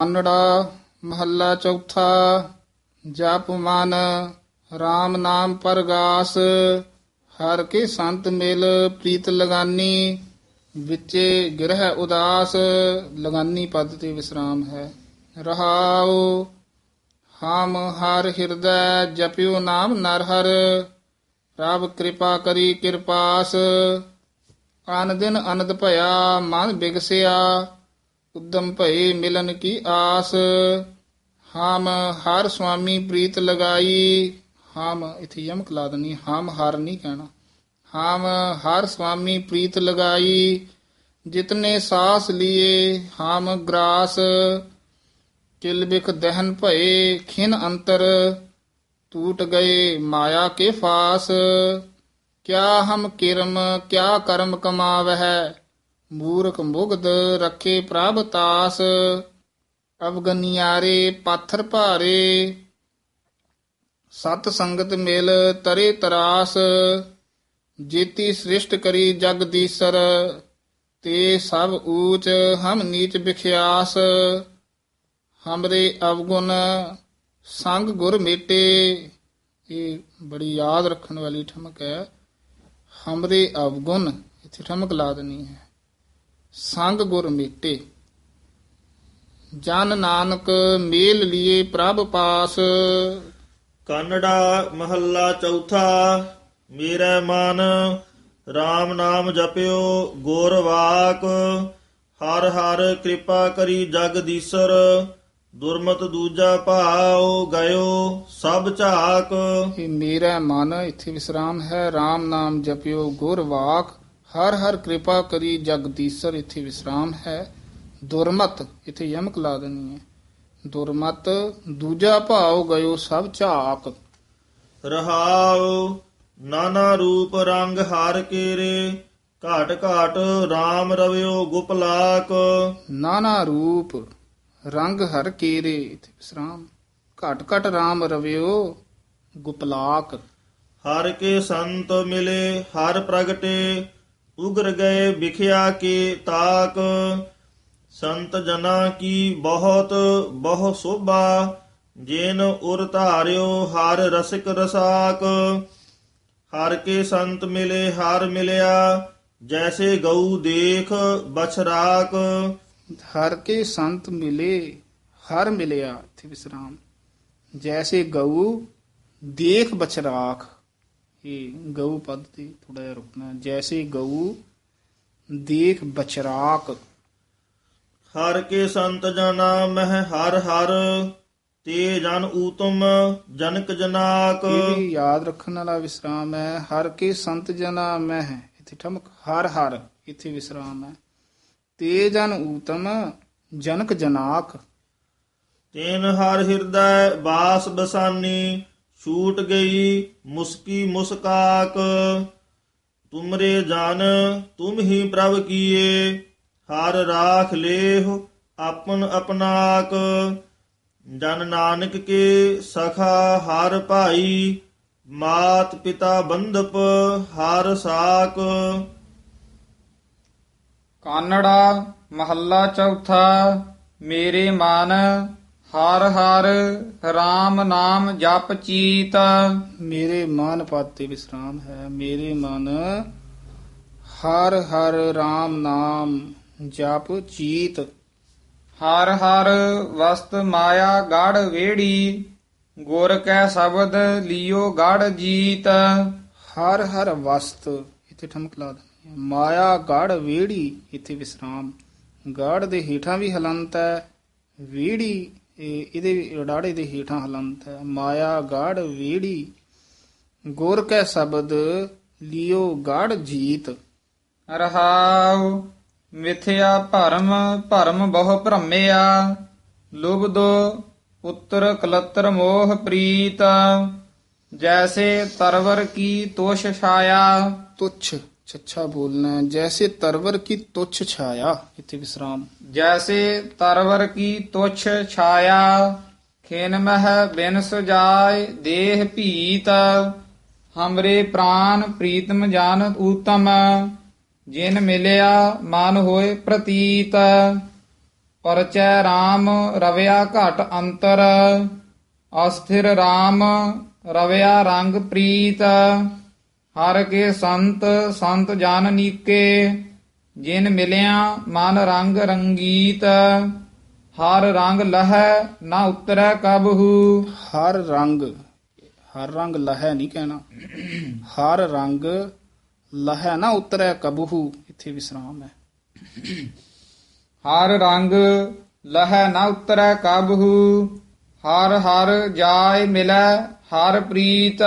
ਅੰਨੜਾ ਮਹੱਲਾ ਚੌਥਾ, ਜਪ ਮਨ RAM ਨਾਮ ਪਰਗਾਸ, ਹਰ ਕੇ ਸੰਤ ਮਿਲ ਪ੍ਰੀਤ ਲਗਾਨੀ, ਵਿਚੇ ਗ੍ਰਹਿ ਉਦਾਸ, ਲਗਾਨੀ ਪਦ ਤੇ ਵਿਸਰਾਮ ਹੈ। ਰਹਾਉ, ਹਮ ਹਰ ਹਿਰਦੈ, ਜਪਿਓ ਨਾਮ ਨਰ ਹਰ, ਪ੍ਰਭ ਕਿਰਪਾ ਕਰੀ ਕਿਰਪਾਸ ਆਨ ਦਿਨ ਅਨੰਦ ਭਇਆ ਮਨ ਬਿਗਸਿਆ ਉਦਮ ਭਏ ਮਿਲਨ ਕੀ ਆਸ? ਹਮ ਹਰ ਸੁਆਮੀ ਪ੍ਰੀਤ ਲਗਾਈ। ਹਮ, ਇਥੇ ਯਮਕ ਲਾ ਦਨੀ ਹਮ ਹਰ ਨਹੀਂ ਕਹਿਣਾ। ਹਮ ਹਰ ਸੁਆਮੀ ਪ੍ਰੀਤ ਲਗਾਈ। ਜਿਤਨੇ ਸਾਸ ਲੀਏ, ਹਮ ਗ੍ਰਾਸ। ਕਿਲ ਬਿਖ ਦਹਨ ਭਏ, ਖਿਨ ਅੰਤਰ। ਟੂਟ ਗਏ, ਮਾਇਆ ਕੇ ਫਾਸ। ਕਿਆ ਹਮ ਕਿਰਮ, ਕਿਆ ਕਰਮ ਕਮਾਵਹਿ? ਮੂਰਖ ਮੁਗਧ ਰੱਖੇ ਪ੍ਰਭ ਤਾਸ, ਅਵਗਨਿਆਰੇ ਪਾਥਰ ਭਾਰੇ। ਸਤ ਸੰਗਤ ਮਿਲ ਤਰੇ ਤਰਾਸ, ਜੀਤੀ ਸ੍ਰਿਸ਼ਟ ਕਰੀ ਜਗ ਜਗਦੀਸਰ ਤੇ ਸਭ ਊਚ ਹਮ ਨੀਚ ਵਿਖਿਆਸ ਹਮਰੇ ਅਵਗੁਣ ਸੰਗ ਗੁਰ ਮੇਟੇ। ਇਹ ਬੜੀ ਯਾਦ ਰੱਖਣ ਵਾਲੀ ਠਮਕ ਹੈ। ਹਮਰੇ ਅਵਗੁਣ, ਇੱਥੇ ਠਮਕ ਲਾ ਦੇਣੀ ਹੈ। ਸੰਗ ਗੁਰ ਮੇਟੇ। ਜਨ ਨਾਨਕ ਮੇਲ ਲੀਏ ਪ੍ਰਭ ਪਾਸ। ਕੰਨੜਾ ਮਹੱਲਾ ਚੌਥਾ ਮੇਰਾ ਮਨ RAM ਨਾਮ ਜਪਿਓ ਗੁਰ ਵਾਕ। ਹਰ ਹਰ ਕਿਰਪਾ ਕਰੀ ਜਗਦੀਸ਼ਰ ਦੁਰਮਤ ਦੂਜਾ ਭਾਉ ਗਇਓ ਸਭ ਝਾਕ। ਇਹ ਮੇਰਾ ਮਨ ਇੱਥੇ ਵਿਸਰਾਮ ਹੈ RAM ਨਾਮ ਜਪਿਓ ਗੁਰ ਵਾਕ। ਹਰ ਹਰ ਕਿਰਪਾ ਕਰੀ ਜਗਦੀਸ਼ਰ ਇੱਥੇ ਵਿਸਰਾਮ ਹੈ। ਦੁਰਮਤ ਇੱਥੇ ਯਮਕ ਲਾ ਦੇਣੀ ਹੈ। ਦੁਰਮਤ ਦੂਜਾ ਭਾਉ ਗਇਓ ਸਭ ਝਾਕ। ਰਹਾਉ ਨਾਨਾ ਰੂਪ ਰੰਗ ਹਰ ਕੇਰੇ। ਘਾਟ ਘਾਟ RAM ਰਵਿਓ ਗੁਪਲਾਕ ਨਾਨਾ ਰੂਪ ਰੰਗ ਹਰ ਕੀਰੇ ਇੱਥੇ ਵਿਸਰਾਮ। ਘਟ ਘਟ RAM ਰਵਿਓ ਗੁਪਲਾਕ ਹਰ ਕੇ ਸੰਤ ਮਿਲੇ ਹਰ ਪ੍ਰਗਟੇ। ਉਗਰ ਗਏ ਵਿਖਿਆ ਕੇ ਤਾਕ, ਸੰਤ ਜਨਾ ਕੀ ਬਹੁਤ, ਬਹੁ ਸੋਭਾ, ਜਿਨ ਉਰ ਧਾਰਿਓ ਹਰ ਰਸਿਕ ਰਸਾਕ। ਹਰ ਕੇ ਸੰਤ ਮਿਲੇ, ਹਰ ਮਿਲਿਆ, ਜੈਸੇ ਗਊ ਦੇਖ ਬਛਰਾਕ। ਹਰ ਕੇ ਸੰਤ ਮਿਲੇ, ਹਰ ਮਿਲਿਆ, ਇੱਥੇ ਵਿਸਰਾਮ। ਜੈਸੇ ਗਊ ਦੇਖ ਬਛਰਾਖ ਇਹ ਗਊ ਪਦ ਤੇ ਥੋੜਾ ਜਿਹਾ ਰੁਕਣਾ। ਜੈਸੇ ਗਊ ਦੇਖ ਬਛਰਾਕ ਹਰ ਕੇ ਸੰਤ ਜਨਾ ਮਹਿ ਹਰ ਹਰ ਤੇ ਜਨ ਊਤਮ ਜਨਕ ਜਨਾਕ। ਇਹ ਵੀ ਯਾਦ ਰੱਖਣ ਵਾਲਾ ਵਿਸਰਾਮ ਹੈ। ਹਰ ਕੇ ਸੰਤ ਜਨਾ ਮੈਂ ਹੈ ਇੱਥੇ ਠਮਕ ਹਰ ਹਰ ਇੱਥੇ ਵਿਸਰਾਮ ਹੈ। ਤੇ ਜਨ ਊਤਮ ਜਨਕ ਜਨਾਕ। ਤੈਨ ਹਰ ਹਿਰਦੈ ਬਾਸ ਬਸਾਨੀ ਛੂਟ ਗਈ ਮੁਸਕੀ ਮੁਸਕਾਕ। ਤੁਮਰੇ ਜਾਨ, ਤੁਮ ਹੀ ਪ੍ਰਭ ਕੀਏ। ਹਰ ਰਾਖ ਲੇਹ ਆਪਨ ਆਪਨਾਕ। ਜਨ ਨਾਨਕ ਕੇ ਸਖਾ ਹਰ ਭਾਈ। ਮਾਤ ਪਿਤਾ ਬੰਧਪ ਹਰ ਸਾਕ। ਕਾਨੜਾ ਮਹੱਲਾ ਚੌਥਾ, ਮੇਰੇ ਮਾਨ। ਹਰ ਹਰ RAM ਨਾਮ ਜਪ ਚੀਤ। ਮੇਰੇ ਮਨ ਪਾਤੇ ਵਿਸਰਾਮ ਹੈ। ਮੇਰੇ ਮਨ ਹਰ ਹਰ RAM ਨਾਮ ਜਪ ਚੀਤ। ਹਰ ਹਰ ਵਸਤ ਮਾਇਆ ਗੜ ਵੇੜੀ। ਗੁਰ ਕੈ ਸ਼ਬਦ ਲਿਓ ਗੜ ਜੀਤ। ਹਰ ਹਰ ਵਸਤ ਇੱਥੇ ਠਮਕ ਲਾ ਹੈ। ਮਾਇਆ ਗੜ ਵੇੜੀ ਇੱਥੇ ਵਿਸਰਾਮ। ਗੜ ਦੇ ਹੇਠਾਂ ਵੀ ਹਲੰਤ ਹੈ ਵੇੜੀ ਇਹ ਇਹਦੇ ਵੀ ਦੇ ਹੇਠਾਂ ਹਲੰਤ ਹੈ। ਮਾਇਆ ਗੜ ਵੇੜੀ, ਗੁਰ ਕੈ ਸ਼ਬਦ ਲਿਓ ਗੜ ਜੀਤ। ਰਹਾਉ ਮਿਥਿਆ ਭਰਮ ਭਰਮ ਬਹੁ ਭਰਮਿਆ। ਲੁਬਦੋ ਪੁੱਤਰ ਕਲਤਰ ਮੋਹ ਪ੍ਰੀਤ। ਜੈਸੇ ਤਰਵਰ ਕੀ ਤੋਸ਼ ਛਾਇਆ। ਤੁਛ। ਛੱਛਾ ਬੋਲਣਾ ਜੈਸੇ ਤਰਵਰ ਕੀ ਤੁਛ ਛਾਇਆ। ਇੱਥੇ ਵਿਸਰਾਮ। ਜੈਸੇ ਤਰਵਰ ਕੀ ਤੁਛ ਛਾਇਆ, ਖੇਨ ਮਹਿ ਬਿਨ ਸੁਜਾਏ ਦੇਹ ਭੀਤ, ਹਮਰੇ ਪ੍ਰਾਨ ਪ੍ਰੀਤਮ ਜਾਨ ਊਤਮ, ਜਿਨ ਮਿਲਿਆ ਮਨ ਹੋਏ ਪ੍ਰਤੀਤ, ਪਰਚੈ RAM ਰਵਿਆ ਘਟ ਅੰਤਰ, ਅਸਥਿਰ RAM ਰਵਿਆ ਰੰਗ ਪ੍ਰੀਤ। ਹਰ ਕੇ ਸੰਤ ਸੰਤ ਜਨ ਨੀਕੇ ਜਿਨ ਮਿਲਿਆ ਮਨ ਰੰਗ ਰੰਗੀਤ। ਹਰ ਰੰਗ ਲਹੈ ਨਾ ਉਤਰੈ ਕਬਹੂ ਹਰ ਰੰਗ ਹਰ ਰੰਗ ਲਹੈ ਨਹੀਂ ਕਹਿਣਾ। ਹਰ ਰੰਗ ਲਹੈ ਨਾ ਉਤਰੈ ਕਬਹੂ ਇੱਥੇ ਵਿਸਰਾਮ ਹੈ। ਹਰ ਰੰਗ ਲਹੈ ਨਾ ਉਤਰੈ ਕਬਹੂ ਹਰ ਹਰ ਜਾਇ ਮਿਲੈ ਹਰ ਪ੍ਰੀਤ।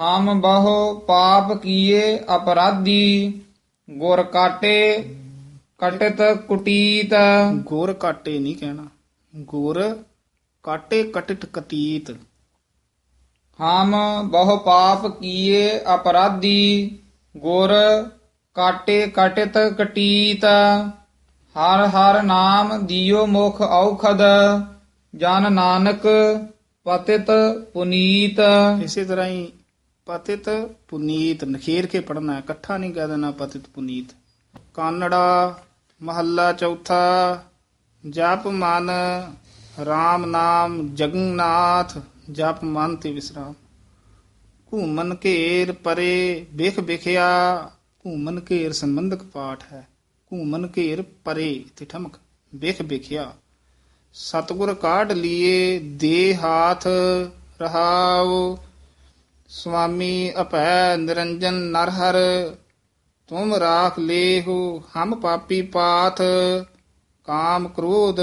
ਹਮ ਬਹੁ ਪਾਪ ਕੀਏ ਅਪਰਾਧੀ ਗੁਰ ਕਾਟੇ ਕਟਿਤ ਕੁਟੀਤ। ਗੁਰ ਕਾਟੇ ਨਹੀਂ ਕਹਿਣਾ। ਗੁਰ ਕਾਟੇ ਕਟਿਟ ਕਤੀਤ। ਹਮ ਬਹੁ ਪਾਪ ਕੀਏ ਅਪਰਾਧੀ ਗੁਰ ਕਾਟੇ ਕਟਿਤ ਕਟੀਤ। ਹਰ ਹਰ ਨਾਮ ਦਿਓ ਮੁਖ ਔਖਦ ਜਨ ਨਾਨਕ ਪਤਿਤ ਪੁਨੀਤ। ਇਸੇ ਤਰ੍ਹਾਂ ਹੀ ਪਤਿਤ ਪੁਨੀਤ, ਨਖੇਰ ਕੇ ਪੜਨਾ ਹੈ। ਇਕੱਠਾ ਨਹੀਂ ਕਹਿ ਦੇਣਾ ਪਤਿਤ ਪੁਨੀਤ। ਕਾਨੜਾ, ਮਹੱਲਾ ਚੌਥਾ, ਜਪ ਮਨ RAM ਨਾਮ, ਜਗਨਨਾਥ, ਜਪ ਮਨ ਤੇ ਵਿਸਰਾਮ। ਘੂਮਨ ਘੇਰ ਪਰੇ ਬਿਖ ਬਿਖਿਆ ਘੂਮਨ ਘੇਰ ਸੰਬੰਧਕ ਪਾਠ ਹੈ। ਘੂਮਨ ਘੇਰ ਪਰੇ ਤੇ ਠਮਕ ਬਿਖ ਬਿਖਿਆ ਸਤਗੁਰ ਕਾਢ ਲੀਏ ਦੇ ਹਾਥ ਰਹਾਓ ਸੁਆਮੀ ਅਪੈ ਨਿਰੰਜਨ ਨਰਹਰ ਤੁਮ ਰਾਖ ਲੇਹੁ ਹਮ ਪਾਪੀ ਪਾਥ ਕਾਮ ਕ੍ਰੋਧ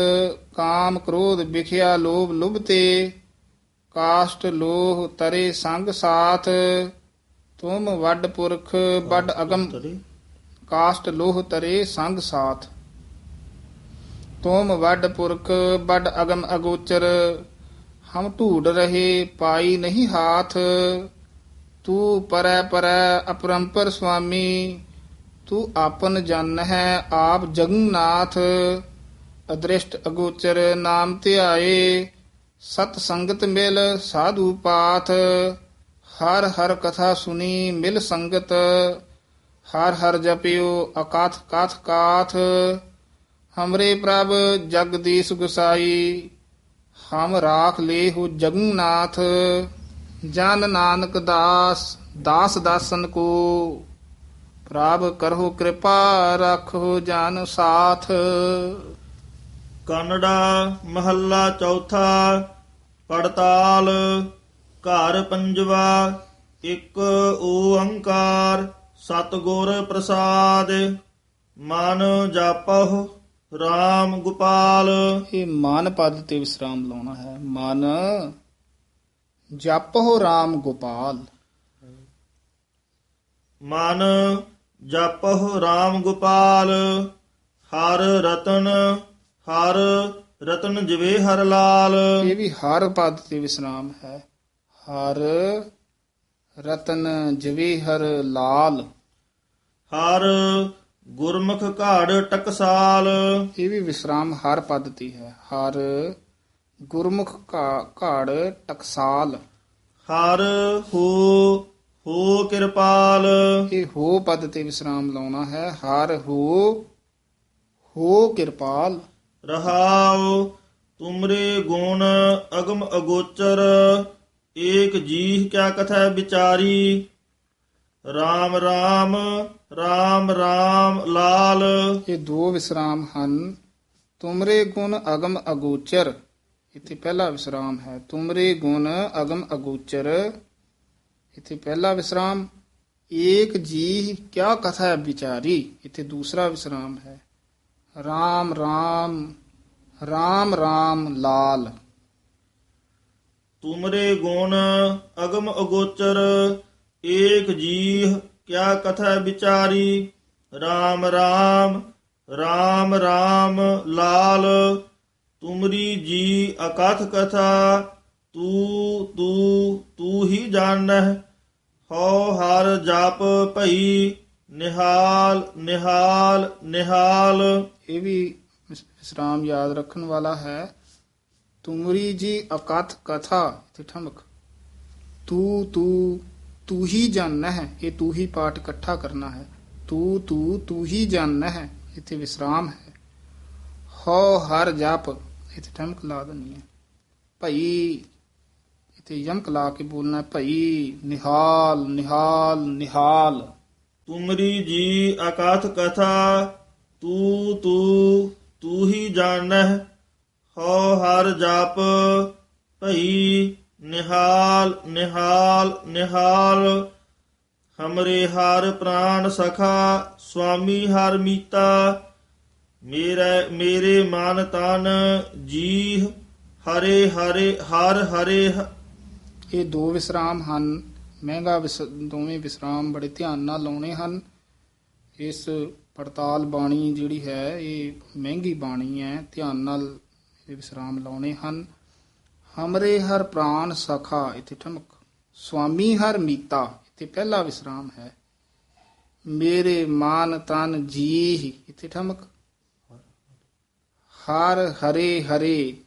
ਕਾਮ ਕ੍ਰੋਧ ਵਿਖਿਆ ਲੋਭ ਲੁਭਤੇ ਕਾਸ਼ਟ ਲੋਹ ਤਰੇ ਸੰਗ ਸਾਥ ਤੁਮ ਵੱਡ ਪੁਰਖ ਵੱਡ ਅਗਮ ਕਾਸ਼ਟ ਲੋਹ ਤਰੇ ਸੰਗ ਸਾਥ। ਤੁਮ ਵੱਡ ਪੁਰਖ ਵੱਡ ਅਗਮ ਅਗੋਚਰ ਹਮ ਢੂਡ ਰਹੇ ਪਾਈ ਨਹੀਂ ਹਾਥ ਤੂੰ ਪਰੈ ਪਰੈ ਅਪਰੰਪਰ ਸੁਆਮੀ, ਤੂੰ ਆਪਨ ਜਨ ਹੈ ਆਪ ਜਗਨਨਾਥ, ਅਦ੍ਰਿਸ਼ਟ ਅਗੋਚਰ ਨਾਮ ਧਿਆਏ, ਸਤ ਸੰਗਤ ਮਿਲ ਸਾਧੂ ਪਾਥ ਹਰ ਹਰ ਕਥਾ ਸੁਨੀ ਮਿਲ ਸੰਗਤ, ਹਰ ਹਰ ਜਪਿਓ ਅਕਾਥ ਕਾਥ ਕਾਥ, ਹਮਰੇ ਪ੍ਰਭ ਜਗਦੀਸ਼ ਗੁਸਾਈ, ਹਮ ਰਾਖ ਲੇਹੁ ਜਗਨਨਾਥ। ਜਨ ਨਾਨਕ ਦਾਸ ਦਾਸ ਦਾਸਨ ਕੋ। ਪ੍ਰਭ ਕਰਹੁ ਕਿਰਪਾ ਰੱਖੋ ਜਨ ਸਾਥ। ਕਨੜਾ ਮਹੱਲਾ ਚੌਥਾ ਪੜਤਾਲ ਘਰ ਪੰਜਵਾ ਇੱਕ ਓੰਕਾਰ ਸਤਿਗੁਰ ਪ੍ਰਸਾਦ। ਮਨ ਜਾਪਹੁ RAM ਗੋਪਾਲ। ਇਹ ਮਨ ਪਦ ਤੇ ਵਿਸਰਾਮ ਲਾਉਣਾ ਹੈ। ਮਨ ਜਪਹੁ RAM ਗੋਪਾਲ। ਮਨ ਜਪਹੁ RAM ਗੋਪਾਲ ਹਰ ਰਤਨ ਹਰ ਰਤਨ ਜਿਵੇ ਹਰ ਲਾਲ। ਇਹ ਵੀ ਹਰ ਪਦ ਤੇ ਵਿਸਰਾਮ ਹੈ। ਹਰ ਰਤਨ ਜਵੇ ਹਰ ਲਾਲ। ਹਰ ਗੁਰਮੁਖ ਘਾੜ ਟਕਸਾਲ। ਇਹ ਵੀ ਵਿਸਰਾਮ ਹਰ ਪਦ ਤੇ ਹੈ। ਹਰ ਗੁਰਮੁਖ ਘਾੜ ਟਕਸਾਲ। ਹਰ ਹੋ ਹੋ ਕਿਰਪਾਲ। ਇਹ ਹੋ ਪਦ ਤੇ ਵਿਸਰਾਮ ਲਾਉਣਾ ਹੈ। ਹਰ ਹੋ ਹੋ ਕਿਰਪਾਲ। ਰਹਾਉ ਤੁਮਰੇ ਗੁਣ ਅਗਮ ਅਗੋਚਰ ਏਕ ਜੀਹ ਕਿਆ ਕਥੈ ਵਿਚਾਰੀ। RAM RAM RAM RAM ਲਾਲ। ਇਹ ਦੋ ਵਿਸਰਾਮ ਹਨ। ਤੁਮਰੇ ਗੁਣ ਅਗਮ ਅਗੋਚਰ ਇੱਥੇ ਪਹਿਲਾ ਵਿਸਰਾਮ ਹੈ। ਤੁਮਰੇ ਗੁਣ ਅਗਮ ਅਗੋਚਰ। ਇੱਥੇ ਪਹਿਲਾ ਵਿਸਰਾਮ, ਏਕ ਜੀ ਕਿਆ ਕਥਾ ਵਿਚਾਰੀ? ਇੱਥੇ ਦੂਸਰਾ ਵਿਸਰਾਮ ਹੈ। ਰਾਮ ਰਾਮ ਰਾਮ ਰਾਮ, ਲਾਲ। ਤੁਮਰੇ ਗੁਣ ਅਗਮ ਅਗੋਚਰ, ਏਕ ਜੀਹ ਕਿਆ ਕਥਾ ਵਿਚਾਰੀ? RAM RAM RAM RAM ਲਾਲ। ਤੁਮਰੀ ਜੀ ਅਕਥ ਕਥਾ ਤੂ ਤੂ ਤੂ ਹੀ ਜਾਣਹਿ ਹਉ ਹਰ ਜਪ ਭਈ ਨਿਹਾਲ ਨਿਹਾਲ ਨਿਹਾਲ ਇਹ ਵੀ ਵਿਸ- ਵਿਸਰਾਮ ਯਾਦ ਰੱਖਣ ਵਾਲਾ ਹੈ ਤੁਮਰੀ ਜੀ ਅਕਥ ਕਥਾ ਇੱਥੇ ਠਮਕ ਤੂ ਤੂ ਤੂ ਹੀ ਜਾਣਨਾ ਹੈ ਇਹ ਤੂ ਹੀ ਪਾਠ ਇਕੱਠਾ ਕਰਨਾ ਹੈ ਤੂ ਤੂ ਤੂ ਹੀ ਜਾਣਨਾ ਹੈ ਇੱਥੇ ਵਿਸਰਾਮ ਹੈ ਹੋ ਹਰ ਜਪ ਇੱਥੇ ਠਮਕ ਲਾ ਦੇਣੀ ਹੈ ਭਈ, ਇੱਥੇ ਯਮਕ ਲਾ ਕੇ ਬੋਲਣਾ, ਭਈ, ਨਿਹਾਲ ਨਿਹਾਲ ਨਿਹਾਲ। ਤੁਮਰੀ ਜੀ ਅਕਾਥ ਕਥਾ, ਤੂ ਤੂ ਤੂ ਹੀ ਜਾਣਹਿ, ਹਉ ਹਰ ਜਪ, ਭਈ, ਨਿਹਾਲ ਨਿਹਾਲ ਨਿਹਾਲ। ਹਮਰੇ ਹਰ ਪ੍ਰਾਨ ਸਖਾ ਸੁਆਮੀ ਹਰ ਮੀਤਾ ਮੇਰੇ ਮੇਰੇ ਮਨ ਤਨ ਜੀ ਹਰੇ ਹਰੇ, ਹਰ ਹਰੇ ਹ- ਇਹ ਦੋ ਵਿਸਰਾਮ ਹਨ। ਮਹਿੰਗਾ ਵਿਸ- ਦੋਵੇਂ ਵਿਸਰਾਮ ਬੜੇ ਧਿਆਨ ਨਾਲ ਲਾਉਣੇ ਹਨ। ਇਸ ਪੜਤਾਲ ਬਾਣੀ ਜਿਹੜੀ ਹੈ, ਇਹ ਮਹਿੰਗੀ ਬਾਣੀ ਹੈ, ਧਿਆਨ ਨਾਲ ਇਹ ਵਿਸਰਾਮ ਲਾਉਣੇ ਹਨ। ਹਮਰੇ ਹਰ ਪ੍ਰਾਨ ਸਖਾ, ਇੱਥੇ ਠਮਕ। ਸੁਆਮੀ ਹਰ ਮੀਤਾ, ਇੱਥੇ ਪਹਿਲਾ ਵਿਸਰਾਮ ਹੈ। ਮੇਰੇ ਮਾਨ ਤਨ ਜੀ ਇੱਥੇ ਠਮਕ। ਹਰ ਹਰੇ ਹਰੇ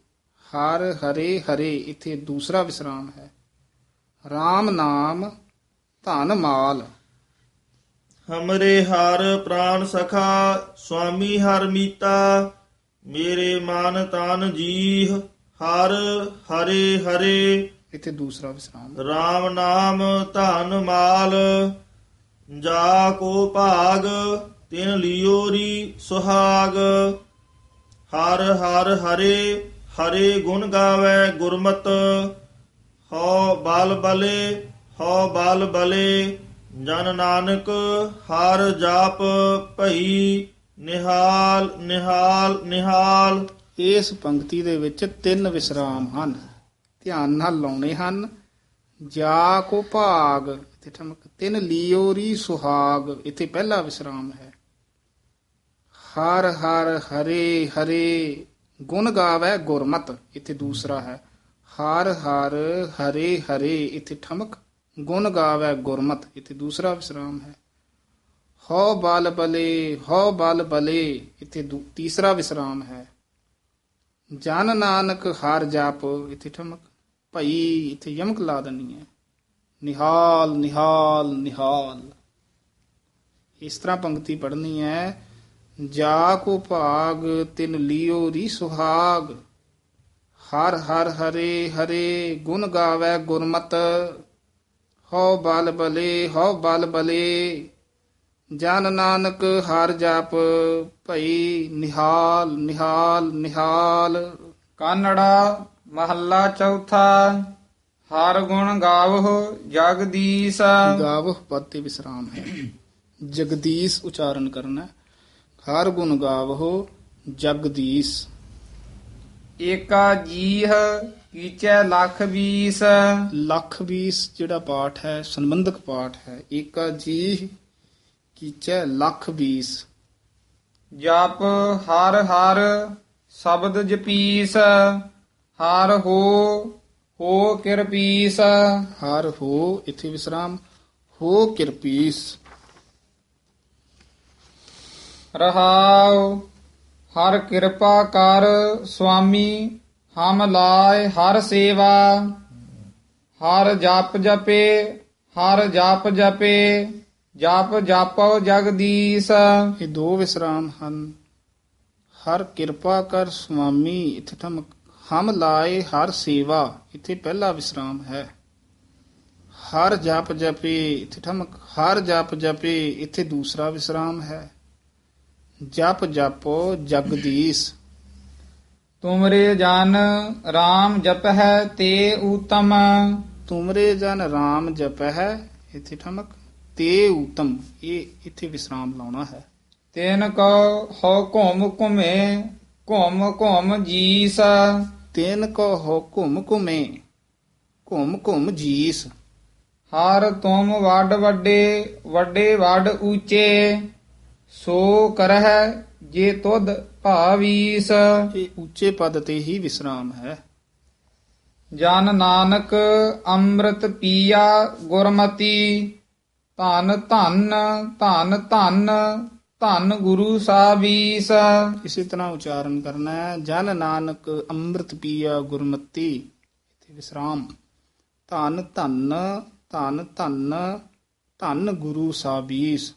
ਹਰ ਹਰੇ ਹਰੇ ਇੱਥੇ ਦੂਸਰਾ ਵਿਸਰਾਮ ਹੈ। RAM ਨਾਮ ਧਨ ਮਾਲ। ਹਮਰੇ ਹਰ ਪ੍ਰਾਨ ਸਖਾ ਸੁਆਮੀ ਹਰ ਮੀਤਾ ਮੇਰੇ ਮਨ ਤਨ ਜੀਹ ਹਰ ਹਰੇ ਹਰੇ। ਇੱਥੇ ਦੂਸਰਾ ਵਿਸਰਾਮ RAM ਨਾਮ ਧਨ ਮਾਲ ਜਾ ਕੋ ਭਾਗ ਤਿਨ ਲਿਓਰੀ ਸੁਹਾਗ। ਹਰ ਹਰ ਹਰੇ ਹਰੇ ਗੁਣ ਗਾਵੇ ਗੁਰਮਤ, ਹਉ ਬਾਲ ਬਲੇ, ਹਉ ਬਾਲ ਬਲੇ, ਜਨ ਨਾਨਕ ਹਰ ਜਾਪ ਭਈ, ਨਿਹਾਲ ਨਿਹਾਲ ਨਿਹਾਲ। ਇਸ ਪੰਕਤੀ ਦੇ ਵਿੱਚ ਤਿੰਨ ਵਿਸਰਾਮ ਹਨ। ਧਿਆਨ ਨਾਲ ਲਾਉਣੇ ਹਨ। ਜਾ ਕੋ ਭਾਗ, ਇੱਥੇ ਠਮਕ, ਤਿੰਨ ਲਿਓਰੀ ਸੁਹਾਗ, ਇੱਥੇ ਪਹਿਲਾ ਵਿਸਰਾਮ ਹੈ। ਹਰ ਹਰ ਹਰੇ ਹਰੇ, ਗੁਣ ਗਾਵੇ ਗੁਰਮਤ, ਇੱਥੇ ਦੂਸਰਾ ਹੈ। ਹਰ ਹਰ ਹਰੇ ਹਰੇ, ਇੱਥੇ ਠਮਕ, ਗੁਣ ਗਾਵੇ ਗੁਰਮਤ, ਇੱਥੇ ਦੂਸਰਾ ਵਿਸਰਾਮ ਹੈ। ਹਉ ਬਾਲ ਬਲੇ, ਹਉ ਬਾਲ ਬਲੇ, ਇੱਥੇ ਦੂ- ਤੀਸਰਾ ਵਿਸਰਾਮ ਹੈ। ਜਨ ਨਾਨਕ ਹਰ ਜਾਪ, ਇੱਥੇ ਠਮਕ। ਭਈ, ਇੱਥੇ ਯਮਕ ਲਾ ਦੇਣੀ ਹੈ। ਨਿਹਾਲ ਨਿਹਾਲ ਨਿਹਾਲ। ਇਸ ਤਰ੍ਹਾਂ ਪੰਕਤੀ ਪੜ੍ਹਨੀ ਹੈ। ਜਾ ਕੋ ਭਾਗ ਤਿਨ ਲਿਓ ਰੀ ਸੁਹਾਗ। ਹਰ ਹਰ ਹਰੇ ਹਰੇ ਗੁਣ ਗਾਵੇ ਗੁਰਮਤ। ਹਉ ਬਲ ਬਲੇ ਹਉ ਬਲ ਬਲੇ। ਜਨ ਨਾਨਕ ਹਰ ਜਾਪ ਭਈ ਨਿਹਾਲ ਨਿਹਾਲ ਨਿਹਾਲ। ਕਾਨੜਾ ਮਹੱਲਾ ਚੌਥਾ ਹਰ ਗੁਣ ਗਾਵੋ ਜਗਦੀਸ਼। ਗਾਵਹ ਪਦ ਤੇ ਵਿਸਰਾਮ ਹੈ। ਜਗਦੀਸ਼ ਉਚਾਰਨ ਕਰਨਾ। ਹਰ ਗੁਣ ਗਾਵਹੁ ਜਗਦੀਸ਼ ਏਕਾ ਜੀਹ ਕੀਚੈ ਲਖ ਵੀਸ ਲੱਖ ਵੀਸ ਜਿਹੜਾ ਪਾਠ ਹੈ ਸੰਬੰਧਕ ਪਾਠ ਹੈ ਏਕਾ ਜੀ ਕੀਚੈ ਲੱਖ ਵੀਸ ਜਪ ਹਰ ਹਰ ਸ਼ਬਦ ਜਪੀਸ ਹਰ ਹੋ ਹੋ ਕਿਰਪੀਸ। ਹਰ ਹੋ ਇਥੇ ਵਿਸਰਾਮ ਹੋ ਕਿਰਪੀਸ। ਰਹਾਉ, ਹਰ ਕਿਰਪਾ ਕਰ ਸੁਆਮੀ, ਹਮ ਲਾਏ ਹਰ ਸੇਵਾ। ਹਰ ਜਪ ਜਪੇ, ਹਰ ਜਪ ਜਪੇ, ਜਪ ਜਪੋ ਜਗਦੀਸ਼। ਇਹ ਦੋ ਵਿਸਰਾਮ ਹਨ। ਹਰ ਕਿਰਪਾ ਕਰ ਸੁਆਮੀ, ਇਥੇ ਠਮਕ ਹਮ ਲਾਏ ਹਰ ਸੇਵਾ, ਇਥੇ ਪਹਿਲਾ ਵਿਸਰਾਮ ਹੈ। ਹਰ ਜਪ ਜਪੇ, ਇਥੇ ਠਮਕ ਹਰ ਜਪ ਜਪੇ, ਇਥੇ ਦੂਸਰਾ ਵਿਸਰਾਮ ਹੈ। ਜਪ ਜਪੋ ਜਗਦੀਸ਼। ਤੁਮਰੇ ਜਨ RAM ਜਪ ਹੈ ਤੇ ਊਤਮ। ਤੁਮਰੇ ਜਨ RAM ਜਪ ਹੈ ਇਥੇ ਠਮਕ ਤੇ ਉਤਮ ਇਹ ਇਥੇ ਵਿਸਰਾਮ ਲਾਉਣਾ ਹੈ। ਤੈਨ ਕੋ ਹੋ ਘੁਮ ਘੁਮੇ ਘੁਮ ਘੁਮ ਜੀਸ। ਤੈਨ ਕੋ ਹੋ ਘੁਮ ਘੁਮੇ ਘੁਮ ਘੁਮ ਜੀਸ। ਹਰ ਤੁਮ ਵੱਡ ਵੱਡੇ ਵੱਡੇ ਵੱਡ ਊਚੇ। ਸੋ ਕਰਹਿ ਜੇ ਤੁਧ ਭਾਵੀਸ। ਇਹ ਉੱਚੇ ਪਦ ਤੇ ਹੀ ਵਿਸਰਾਮ ਹੈ। ਜਨ ਨਾਨਕ ਅੰਮ੍ਰਿਤ ਪੀਆ ਗੁਰਮਤੀ ਧਨ ਧਨ ਧਨ ਧਨ ਧਨ ਗੁਰੂ ਸਾਬੀਸ ਇਸੇ ਤਰ੍ਹਾਂ ਉਚਾਰਨ ਕਰਨਾ ਹੈ ਜਨ ਨਾਨਕ ਅੰਮ੍ਰਿਤ ਪੀਆ ਗੁਰਮਤੀ ਇਥੇ ਵਿਸਰਾਮ। ਧੰਨ ਧੰਨ ਧੰਨ ਧੰਨ ਧੰਨ ਗੁਰੂ ਸਾਬੀਸ